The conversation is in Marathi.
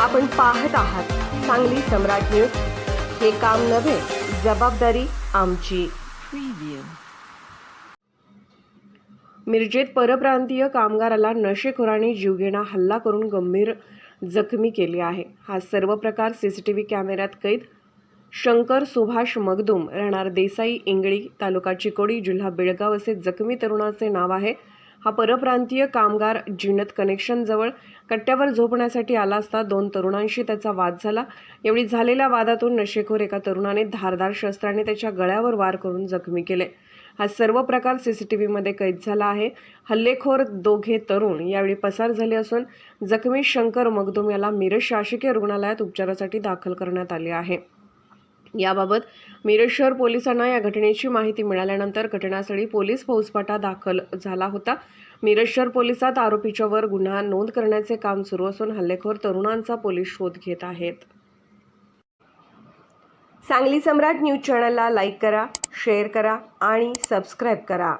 आपण पाहत आहात सांगली सम्राट न्यूज. हे काम नव्हे जबाबदारी आमची. मिरजेत परप्रांतीय कामगाराला नशेखोरांनी जीवघेणा हल्ला करून गंभीर जखमी केले आहे. हा सर्व प्रकार सीसीटीव्ही कॅमेऱ्यात कैद. शंकर सुभाष मगदूम राहणार देसाई इंगळी तालुका चिकोडी जिल्हा बेळगाव असे जखमी तरुणाचे नाव आहे. हा परप्रांतीय कामगार जिनत कनेक्शनजवळ कट्ट्यावर झोपण्यासाठी आला असता दोन तरुणांशी त्याचा वाद झाला. एवढी झालेल्या वादातून नशेखोर एका तरुणाने धारदार शस्त्राने त्याच्या गळ्यावर वार करून जखमी केले. हा सर्व प्रकार सीसीटीव्हीमध्ये कैद झाला आहे. हल्लेखोर दोघे तरुण यावेळी पसार झाले असून जखमी शंकर मगदूम याला मिरज शासकीय रुग्णालयात उपचारासाठी दाखल करण्यात आले आहे. याबाबत मिरज शहर पोलिसांना या घटनेची माहिती मिळाल्यानंतर घटनास्थळी पोलीस फौजफाटा दाखल झाला होता. मिरज शहर पोलिसात आरोपीच्या वर गुन्हा नोंद करण्याचे काम सुरू असून हल्लेखोर तरुणांचा पोलीस शोध घेत आहेत. सांगली सम्राट न्यूज चॅनलला लाईक करा शेअर करा आणि सबस्क्राईब करा.